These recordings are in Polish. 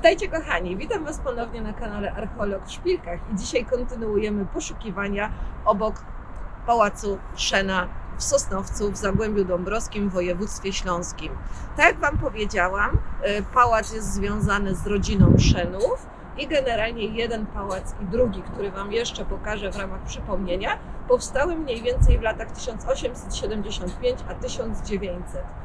Witajcie kochani, witam Was ponownie na kanale Archeolog w Szpilkach i dzisiaj kontynuujemy poszukiwania obok Pałacu Szena w Sosnowcu w Zagłębiu Dąbrowskim w województwie śląskim. Tak jak Wam powiedziałam, y, pałac jest związany z rodziną Szenów i generalnie jeden pałac i drugi, który Wam jeszcze pokażę w ramach przypomnienia, powstały mniej więcej w latach 1875 a 1900.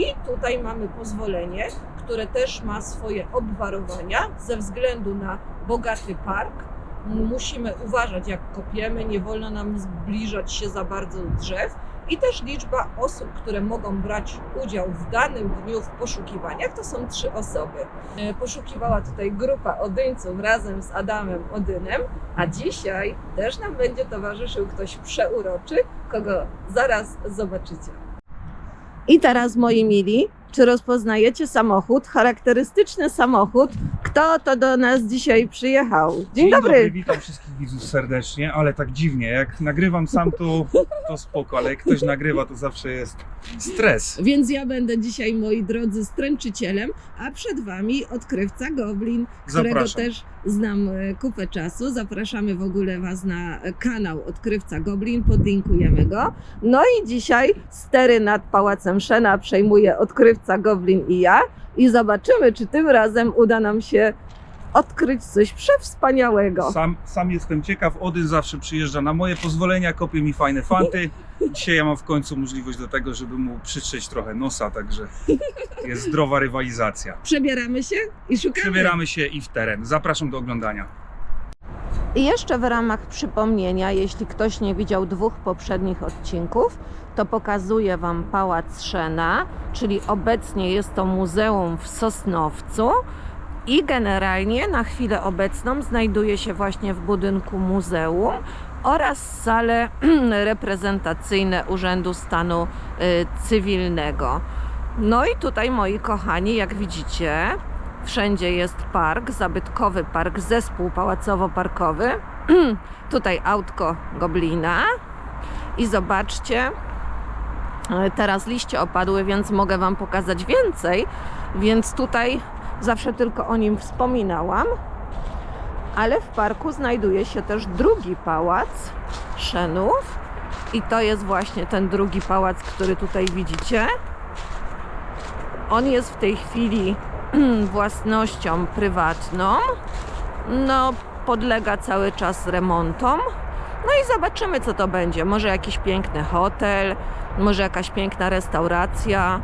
I tutaj mamy pozwolenie, które też ma swoje obwarowania ze względu na bogaty park. Musimy uważać, jak kopiemy, nie wolno nam zbliżać się za bardzo do drzew. I też liczba osób, które mogą brać udział w danym dniu w poszukiwaniach, to są trzy osoby. E, Poszukiwała tutaj grupa Odyńców razem z Adamem Odynem, a dzisiaj też nam będzie towarzyszył ktoś przeuroczy, kogo zaraz zobaczycie. I teraz, moi mili, czy rozpoznajecie samochód, charakterystyczny samochód? Kto to do nas dzisiaj przyjechał? Dzień, dobry. Witam wszystkich widzów serdecznie, ale tak dziwnie, jak nagrywam sam to, to spoko, ale jak ktoś nagrywa to zawsze jest stres. Więc ja będę dzisiaj, moi drodzy, stręczycielem, a przed Wami odkrywca Goblin, którego Zapraszam. też znam e, kupę czasu. Zapraszamy w ogóle Was na kanał Odkrywca Goblin, podlinkujemy go. No i dzisiaj stery nad Pałacem Szena przejmuje odkrywca Goblin i ja i zobaczymy, czy tym razem uda nam się odkryć coś przewspaniałego. Sam, sam jestem ciekaw, Odyn zawsze przyjeżdża na moje pozwolenia, kopie mi fajne fanty. Dzisiaj ja mam w końcu możliwość do tego, żeby mu przytrzeć trochę nosa, także jest zdrowa rywalizacja. Przebieramy się i szukamy. Przebieramy się i w teren. Zapraszam do oglądania. I jeszcze w ramach przypomnienia, jeśli ktoś nie widział dwóch poprzednich odcinków, to pokazuję Wam Pałac Szena, czyli obecnie jest to muzeum w Sosnowcu i generalnie na chwilę obecną znajduje się właśnie w budynku muzeum oraz sale reprezentacyjne Urzędu Stanu y, Cywilnego. No i tutaj moi kochani, jak widzicie, Wszędzie jest park, zabytkowy park, zespół pałacowo-parkowy. Tutaj autko goblina. I zobaczcie, e, teraz liście opadły, więc mogę Wam pokazać więcej. Więc tutaj zawsze tylko o nim wspominałam. Ale w parku znajduje się też drugi pałac Szenów. I to jest właśnie ten drugi pałac, który tutaj widzicie. On jest w tej chwili własnością prywatną. No, podlega cały czas remontom. No i zobaczymy, co to będzie. Może jakiś piękny hotel, może jakaś piękna restauracja.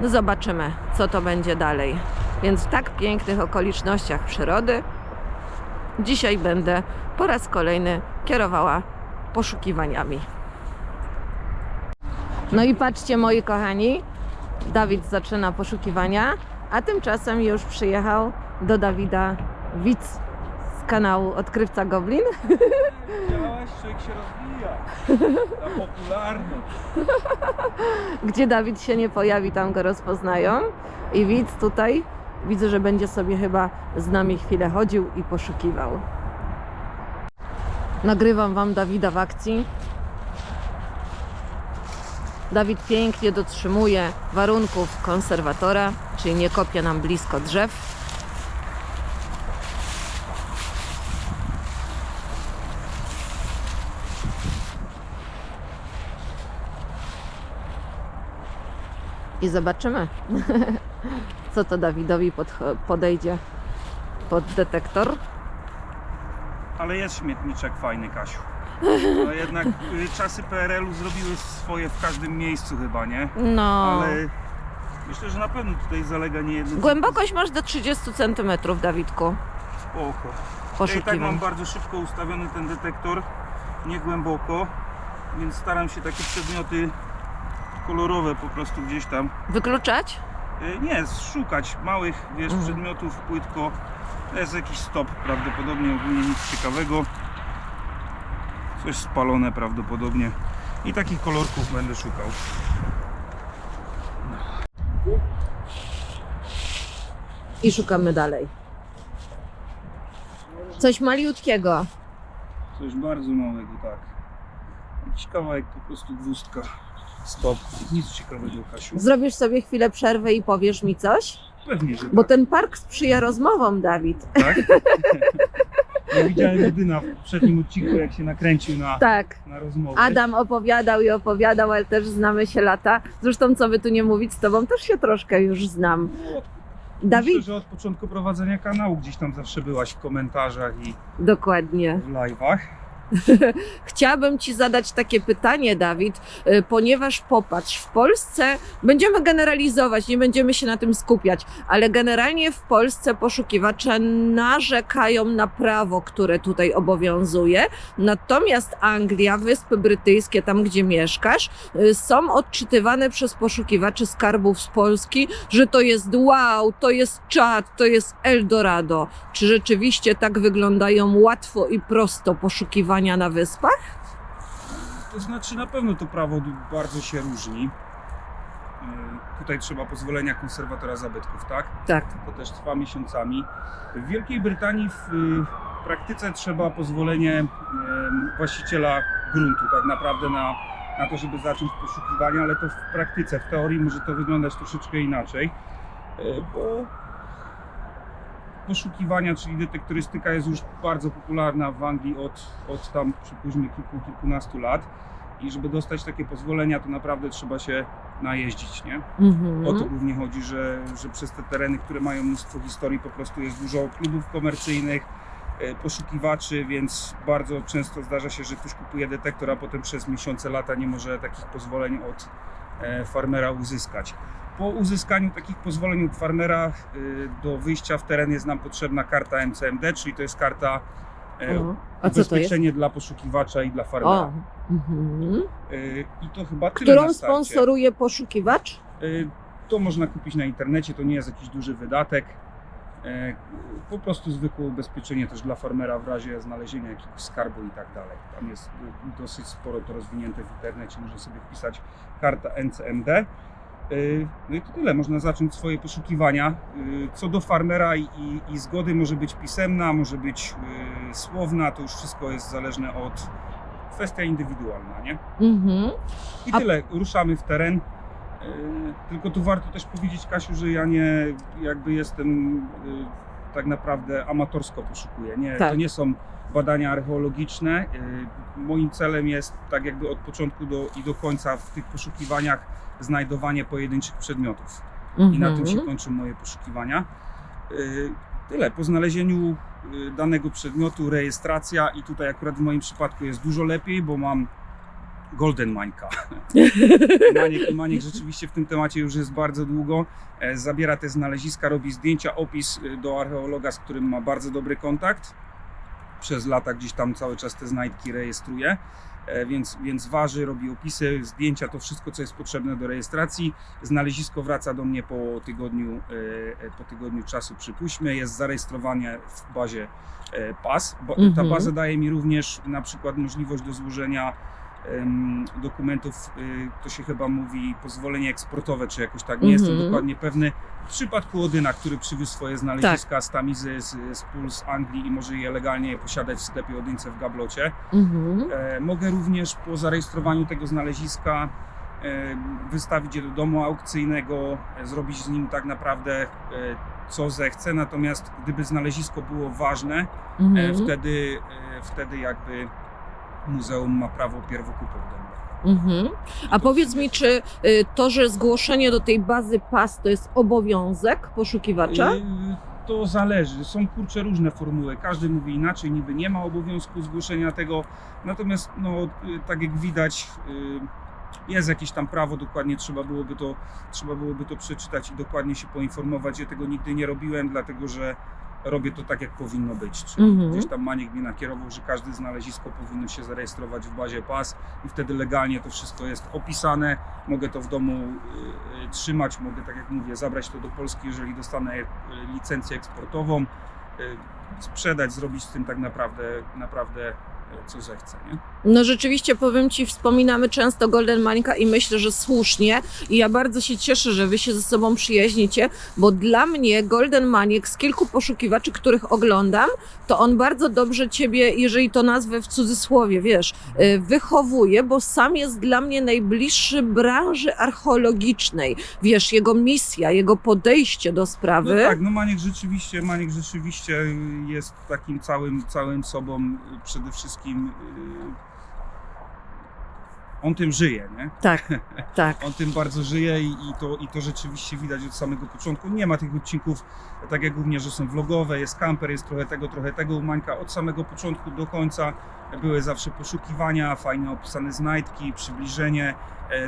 No zobaczymy, co to będzie dalej. Więc w tak pięknych okolicznościach przyrody dzisiaj będę po raz kolejny kierowała poszukiwaniami. No i patrzcie, moi kochani, Dawid zaczyna poszukiwania, a tymczasem już przyjechał do Dawida widz z kanału Odkrywca Goblin. Widziałaś, człowiek się rozwija. Ta popularność. Gdzie Dawid się nie pojawi, tam go rozpoznają. I widz tutaj, widzę, że będzie sobie chyba z nami chwilę chodził i poszukiwał. Nagrywam Wam Dawida w akcji. Dawid pięknie dotrzymuje warunków konserwatora, czyli nie kopie nam blisko drzew. I zobaczymy, co to Dawidowi podch- podejdzie pod detektor. Ale jest śmietniczek fajny, Kasiu. No jednak y, czasy PRL-u zrobiły swoje w każdym miejscu chyba, nie? No. Ale myślę, że na pewno tutaj zalega nie jedno. Głębokość masz do 30 cm, Dawidku. Spoko. Ja i tak mam bardzo szybko ustawiony ten detektor, nie głęboko, więc staram się takie przedmioty kolorowe po prostu gdzieś tam, Wykluczać? y, nie, szukać małych, wiesz, Mhm. przedmiotów płytko. To jest jakiś stop prawdopodobnie, ogólnie nic ciekawego. Coś spalone prawdopodobnie. I takich kolorków będę szukał. I szukamy dalej. Coś maliutkiego. Coś bardzo małego, tak. Jakiś kawałek po prostu dwustka. Stop. Nic ciekawego, Kasiu. Zrobisz sobie chwilę przerwy i powiesz mi coś? Pewnie, że Bo tak. ten park sprzyja rozmowom, Dawid. tak? ja widziałem Jedyna w poprzednim odcinku, jak się nakręcił na, Tak. na rozmowę. Adam opowiadał i opowiadał, ale też znamy się lata. Zresztą, co by tu nie mówić, z tobą też się troszkę już znam. No, Dawid, Myślę, że od początku prowadzenia kanału gdzieś tam zawsze byłaś w komentarzach i dokładnie. w live'ach. Chciałabym Ci zadać takie pytanie, Dawid, y, ponieważ popatrz, w Polsce będziemy generalizować, nie będziemy się na tym skupiać, ale generalnie w Polsce poszukiwacze narzekają na prawo, które tutaj obowiązuje. Natomiast Anglia, Wyspy Brytyjskie, tam gdzie mieszkasz, y, są odczytywane przez poszukiwaczy skarbów z Polski, że to jest wow, to jest czad, to jest Eldorado. Czy rzeczywiście tak wyglądają łatwo i prosto poszukiwania na wyspach? To znaczy na pewno to prawo bardzo się różni. Yy, Tutaj trzeba pozwolenia konserwatora zabytków, tak? Tak. To też trwa miesiącami. W Wielkiej Brytanii w y, praktyce trzeba pozwolenie właściciela gruntu tak naprawdę na, na to, żeby zacząć poszukiwania, ale to w praktyce, w teorii może to wyglądać troszeczkę inaczej, y, bo poszukiwania, czyli detektorystyka jest już bardzo popularna w Anglii od, od tam przypuśćmy kilku, kilkunastu lat i żeby dostać takie pozwolenia, to naprawdę trzeba się najeździć, nie? Mhm. O to głównie chodzi, że, że przez te tereny, które mają mnóstwo historii, po prostu jest dużo klubów komercyjnych, e, poszukiwaczy, więc bardzo często zdarza się, że ktoś kupuje detektor, a potem przez miesiące, lata nie może takich pozwoleń od e, farmera uzyskać. Po uzyskaniu takich pozwoleń od farmera e, do wyjścia w teren jest nam potrzebna karta MCMD, czyli to jest karta e, O, A ubezpieczenie dla poszukiwacza i dla farmera. O. Mhm. E, I to chyba tyle Którą na starcie. sponsoruje poszukiwacz? To można kupić na internecie, to nie jest jakiś duży wydatek. Po prostu zwykłe ubezpieczenie też dla farmera w razie znalezienia jakiegoś skarbu i tak dalej. Tam jest dosyć sporo to rozwinięte w internecie, można sobie wpisać karta NCMD. Y, No i to tyle, można zacząć swoje poszukiwania. Y, Co do farmera i, i, i zgody może być pisemna, może być y, słowna, to już wszystko jest zależne od kwestia indywidualna, nie? Mhm. I A- tyle, ruszamy w teren. Yy, Tylko tu warto też powiedzieć, Kasiu, że ja nie jakby jestem yy, tak naprawdę amatorsko poszukuję. Nie, Tak. To nie są badania archeologiczne. Yy, Moim celem jest tak jakby od początku do, i do końca w tych poszukiwaniach znajdowanie pojedynczych przedmiotów. I na tym się Mhm. kończą moje poszukiwania. Yy, Tyle. Po znalezieniu yy, danego przedmiotu, rejestracja i tutaj akurat w moim przypadku jest dużo lepiej, bo mam Golden Mańka. Maniek, Maniek rzeczywiście w tym temacie już jest bardzo długo. E, Zabiera te znaleziska, robi zdjęcia, opis y, do archeologa, z którym ma bardzo dobry kontakt. Przez lata gdzieś tam cały czas te znajdki rejestruje. E, Więc, więc waży, robi opisy, zdjęcia, to wszystko, co jest potrzebne do rejestracji. Znalezisko wraca do mnie po tygodniu, e, e, po tygodniu czasu, przypuśćmy. Jest zarejestrowanie w bazie e, PAS. Ta Mhm. baza daje mi również na przykład możliwość do złożenia dokumentów, y, to się chyba mówi pozwolenie eksportowe, czy jakoś tak, nie jestem Mhm. dokładnie pewny. W przypadku Odyna, który przywiózł swoje znaleziska z Tamizy, z, z pól z Anglii i może je legalnie posiadać w sklepie Odynce w Gablocie. Mhm. E, mogę również po zarejestrowaniu tego znaleziska e, wystawić je do domu aukcyjnego, e, zrobić z nim tak naprawdę e, co zechcę, natomiast gdyby znalezisko było ważne, E, Mhm. wtedy, wtedy jakby muzeum ma prawo pierwokupu do mnie. Mhm. A powiedz mi, czy y, to, że zgłoszenie do tej bazy PAS to jest obowiązek poszukiwacza? Y, To zależy. Są kurcze różne formuły. Każdy mówi inaczej, niby nie ma obowiązku zgłoszenia tego. Natomiast no, y, tak jak widać, jest jakieś tam prawo, dokładnie trzeba byłoby to, trzeba byłoby to przeczytać i dokładnie się poinformować. Ja tego nigdy nie robiłem, dlatego że robię to tak, jak powinno być. Czyli Mhm. gdzieś tam Maniek mnie nakierował, że każde znalezisko powinno się zarejestrować w bazie PAS i wtedy legalnie to wszystko jest opisane. Mogę to w domu y, y, trzymać, mogę, tak jak mówię, zabrać to do Polski, jeżeli dostanę y, licencję eksportową, y, sprzedać, zrobić z tym tak naprawdę, naprawdę co zechce. Nie? No rzeczywiście powiem Ci, wspominamy często Golden Mańka i myślę, że słusznie. I ja bardzo się cieszę, że Wy się ze sobą przyjaźnicie, bo dla mnie Golden Maniek z kilku poszukiwaczy, których oglądam, to on bardzo dobrze Ciebie, jeżeli to nazwę w cudzysłowie, wiesz, y, wychowuje, bo sam jest dla mnie najbliższy branży archeologicznej. Wiesz, jego misja, jego podejście do No sprawy. tak, no Maniek rzeczywiście, Maniek rzeczywiście jest takim całym, całym sobą y, przede wszystkim. Y, On tym żyje, nie? tak, tak. On tym bardzo żyje i, i, to, i to rzeczywiście widać od samego początku. Nie ma tych odcinków, tak jak również, że są vlogowe, jest kamper, jest trochę tego, trochę tego u Mańka. Od samego początku do końca były zawsze poszukiwania, fajnie opisane znajdki, przybliżenie,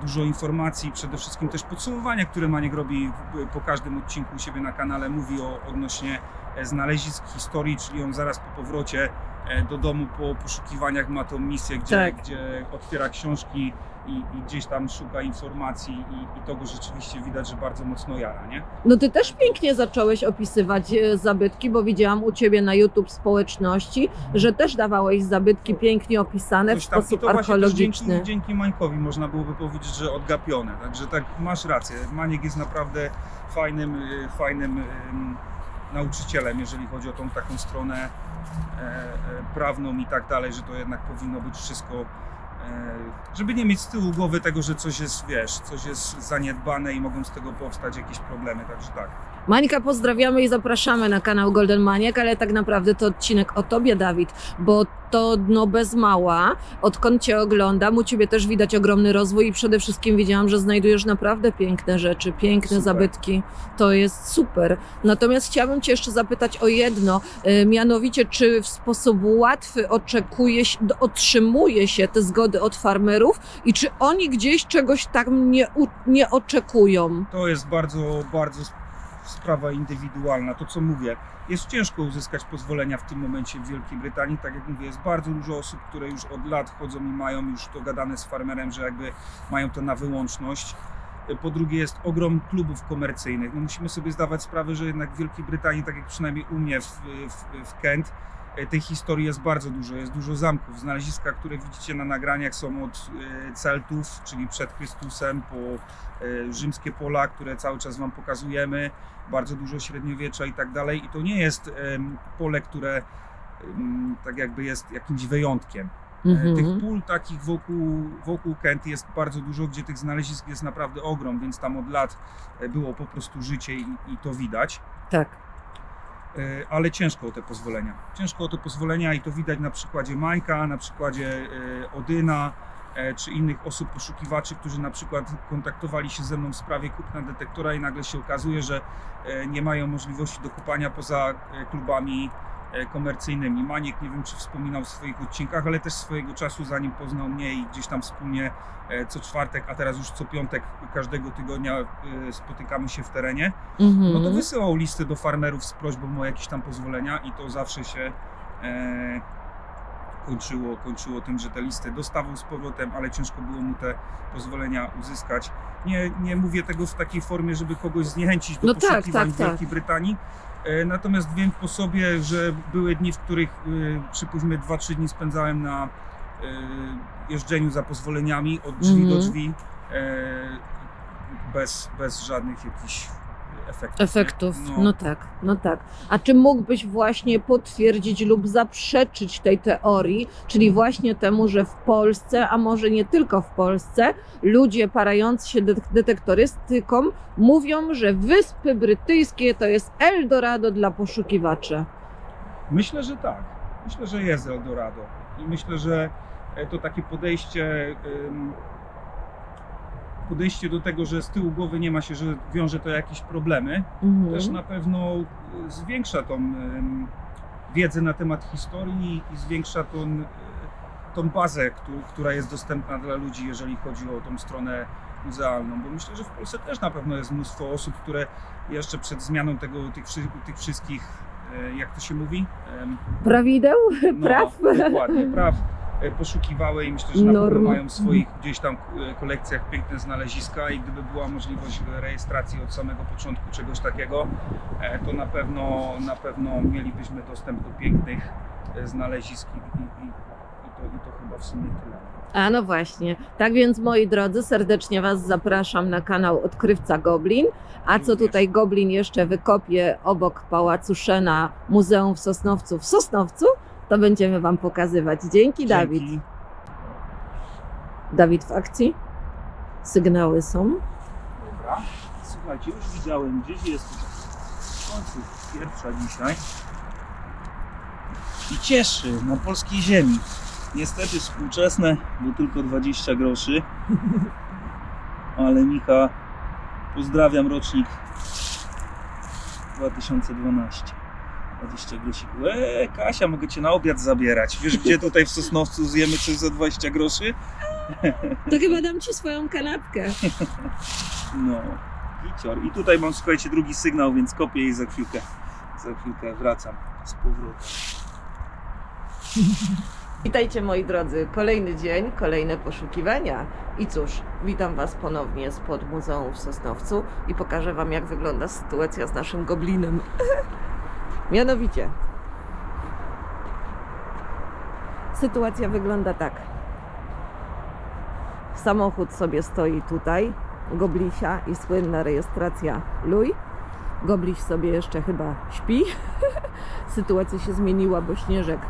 dużo informacji, przede wszystkim też podsumowania, które Maniek robi po każdym odcinku u siebie na kanale, mówi o odnośnie e, znalezisk historii, czyli on zaraz po powrocie e, do domu po poszukiwaniach ma tą misję, gdzie, Tak. gdzie otwiera książki i, i gdzieś tam szuka informacji i, i to go rzeczywiście widać, że bardzo mocno jara, nie? No ty też pięknie zacząłeś opisywać e, zabytki, bo widziałam u ciebie na YouTube społeczności, że też dawałeś zabytki pięknie opisane w Coś tam, i sposób to archeologiczny. dzięki, dzięki Mańkowi można byłoby powiedzieć, że odgapione. Także tak, masz rację. Maniek jest naprawdę fajnym, y, fajnym ym, nauczycielem, jeżeli chodzi o tą taką stronę e, e, prawną i tak dalej, że to jednak powinno być wszystko, e, żeby nie mieć z tyłu głowy tego, że coś jest, wiesz, coś jest zaniedbane i mogą z tego powstać jakieś problemy. Także tak. Mańka pozdrawiamy i zapraszamy na kanał Golden Maniak, ale tak naprawdę to odcinek o tobie, Dawid, bo to no bez mała, odkąd cię oglądam, u ciebie też widać ogromny rozwój i przede wszystkim widziałam, że znajdujesz naprawdę piękne rzeczy, piękne Super. zabytki. To jest super. Natomiast chciałabym cię jeszcze zapytać o jedno, e, mianowicie czy w sposób łatwy oczekuje się, otrzymuje się te zgody od farmerów i czy oni gdzieś czegoś tam nie, nie oczekują? To jest bardzo, bardzo sprawa indywidualna. To co mówię, jest ciężko uzyskać pozwolenia w tym momencie w Wielkiej Brytanii. Tak jak mówię, jest bardzo dużo osób, które już od lat chodzą i mają już to gadane z farmerem, że jakby mają to na wyłączność. Po drugie jest ogrom klubów komercyjnych. No musimy sobie zdawać sprawę, że jednak w Wielkiej Brytanii, tak jak przynajmniej u mnie w, w, w Kent, e, tej historii jest bardzo dużo. Jest dużo zamków. Znaleziska, które widzicie na nagraniach są od e, Celtów, czyli przed Chrystusem, po e, rzymskie pola, które cały czas Wam pokazujemy, bardzo dużo średniowiecza i tak dalej. I to nie jest pole, które tak jakby jest jakimś wyjątkiem. Mhm. Tych pól takich wokół, wokół Kent jest bardzo dużo, gdzie tych znalezisk jest naprawdę ogrom, więc tam od lat było po prostu życie i, i to widać. Tak. E, ale ciężko o te pozwolenia. Ciężko o te pozwolenia i to widać na przykładzie Mańka, na przykładzie e, Odyna e, czy innych osób poszukiwaczy, którzy na przykład kontaktowali się ze mną w sprawie kupna detektora i nagle się okazuje, że nie mają możliwości do kupania poza klubami e, komercyjnymi. Maniek nie wiem czy wspominał w swoich odcinkach, ale też swojego czasu zanim poznał mnie i gdzieś tam wspólnie e, co czwartek, a teraz już co piątek każdego tygodnia e, spotykamy się w terenie Mhm. no to wysyłał listy do farmerów z prośbą o jakieś tam pozwolenia i to zawsze się kończyło, kończyło tym, że te listy dostawał z powrotem, ale ciężko było mu te pozwolenia uzyskać. Nie, nie mówię tego w takiej formie, żeby kogoś zniechęcić do No tak, poszukiwań tak, w tak. Wielkiej Brytanii. E, natomiast wiem po sobie, że były dni, w których e, przypuśćmy 2-3 dni spędzałem na e, jeżdżeniu za pozwoleniami od drzwi do Mhm. drzwi bez, bez żadnych jakichś efektów. Efektów, no. tak, no tak. A czy mógłbyś właśnie potwierdzić lub zaprzeczyć tej teorii, czyli właśnie temu, że w Polsce, a może nie tylko w Polsce, ludzie parający się de- detektorystyką mówią, że Wyspy Brytyjskie to jest Eldorado dla poszukiwaczy. Myślę, że tak. Myślę, że jest Eldorado. I myślę, że e, to takie podejście, podejście do tego, że z tyłu głowy nie ma się, że wiąże to jakieś problemy, Mhm. też na pewno y, zwiększa tą wiedzę na temat historii i zwiększa tą, y, tą bazę, któ- która jest dostępna dla ludzi, jeżeli chodzi o tą stronę muzealną. Bo myślę, że w Polsce też na pewno jest mnóstwo osób, które jeszcze przed zmianą tego, tych, tych wszystkich, e, jak to się mówi? Prawideł? no, Praw? Dokładnie, praw e, poszukiwały i myślę, że na pewno mają w swoich gdzieś tam e, kolekcjach piękne znaleziska i gdyby była możliwość rejestracji od samego początku czegoś takiego, e, to na pewno, na pewno mielibyśmy dostęp do pięknych e, znalezisk i, i, i to, i to chyba w sumie tyle. A no właśnie. Tak więc moi drodzy, serdecznie Was zapraszam na kanał Odkrywca Goblin. A co tutaj Goblin jeszcze wykopie obok Pałacu Szena Muzeum w Sosnowcu w Sosnowcu, to będziemy Wam pokazywać. Dzięki, Dawid. Dzięki. Dawid w akcji. Sygnały są. Dobra. Słuchajcie, już widziałem, gdzieś jest w końcu pierwsza dzisiaj. I cieszy na polskiej ziemi. Niestety współczesne, bo tylko 20 groszy. Ale Micha, pozdrawiam rocznik 2012. 20 grosików. Eee, Kasia, mogę cię na obiad zabierać. Wiesz, gdzie tutaj w Sosnowcu zjemy coś za 20 groszy? To chyba dam Ci swoją kanapkę. No, gicior. I tutaj mam, słuchajcie, drugi sygnał, więc kopię i za chwilkę, za chwilkę wracam z powrotem. Witajcie moi drodzy, kolejny dzień, kolejne poszukiwania. I cóż, witam Was ponownie spod Muzeum w Sosnowcu i pokażę Wam jak wygląda sytuacja z naszym goblinem. Mianowicie, sytuacja wygląda tak. Samochód sobie stoi tutaj, Goblisia i słynna rejestracja Luj. Gobliś sobie jeszcze chyba śpi. Sytuacja się zmieniła, bo śnieżek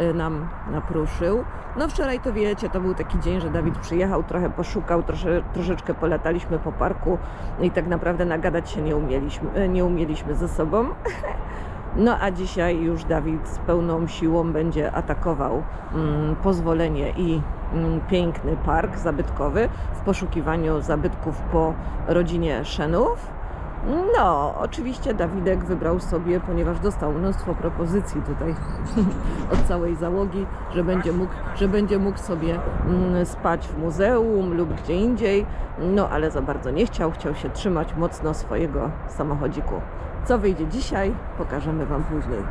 y, nam napruszył. No wczoraj to wiecie, to był taki dzień, że Dawid przyjechał, trochę poszukał, trosze, troszeczkę polataliśmy po parku i tak naprawdę nagadać się nie umieliśmy, y, nie umieliśmy ze sobą. No a dzisiaj już Dawid z pełną siłą będzie atakował mm, pozwolenie i mm, piękny park zabytkowy w poszukiwaniu zabytków po rodzinie Szenów. No, oczywiście Dawidek wybrał sobie, ponieważ dostał mnóstwo propozycji tutaj od całej załogi, że będzie mógł, że będzie mógł sobie mm, spać w muzeum lub gdzie indziej. No, ale za bardzo nie chciał, chciał się trzymać mocno swojego samochodziku. Co wyjdzie dzisiaj, pokażemy Wam później.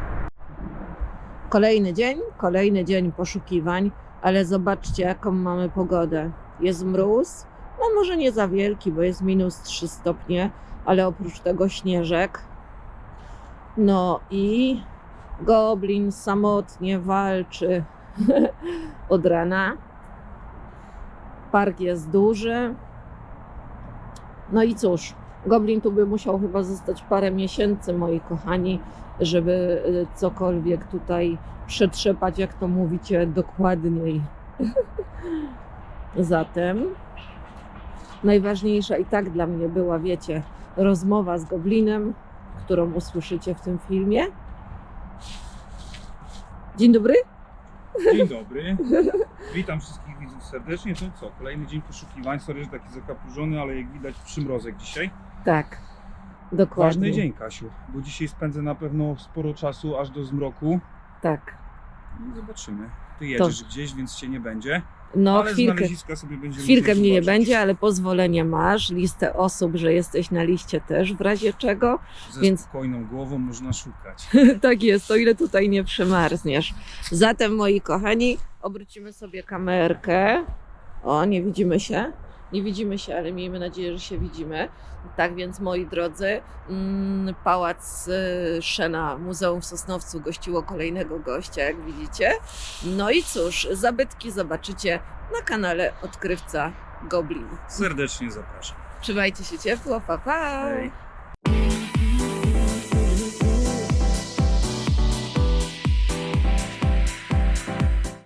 Kolejny dzień, kolejny dzień poszukiwań, ale zobaczcie, jaką mamy pogodę. Jest mróz, no może nie za wielki, bo jest minus 3 stopnie, ale oprócz tego śnieżek. No i goblin samotnie walczy od rana. Park jest duży. No i cóż, goblin tu by musiał chyba zostać parę miesięcy, moi kochani, żeby y, cokolwiek tutaj przetrzepać, jak to mówicie, dokładniej. Zatem najważniejsza i tak dla mnie była, wiecie, rozmowa z goblinem, którą usłyszycie w tym filmie. Dzień dobry. Dzień dobry. Witam wszystkich widzów serdecznie. To co? Kolejny dzień poszukiwań. Sorry, że taki zakapurzony, ale jak widać przymrozek dzisiaj. Tak, dokładnie. Ważny dzień, Kasiu, bo dzisiaj spędzę na pewno sporo czasu aż do zmroku. Tak. No, zobaczymy. Ty jedziesz gdzieś, więc cię nie będzie. No, ale chwilkę, sobie będziemy chwilkę mnie nie będzie, ale pozwolenie masz, listę osób, że jesteś na liście też, w razie czego. Ze więc- spokojną głową można szukać. tak jest, o ile tutaj nie przemarzniesz. Zatem, moi kochani, obrócimy sobie kamerkę. O, nie widzimy się. Nie widzimy się, ale miejmy nadzieję, że się widzimy. Tak więc, moi drodzy, mm, Pałac y, Szena Muzeum w Sosnowcu gościło kolejnego gościa, jak widzicie. No i cóż, zabytki zobaczycie na kanale Odkrywca Goblin. Serdecznie zapraszam. Trzymajcie się ciepło, pa pa! Hej.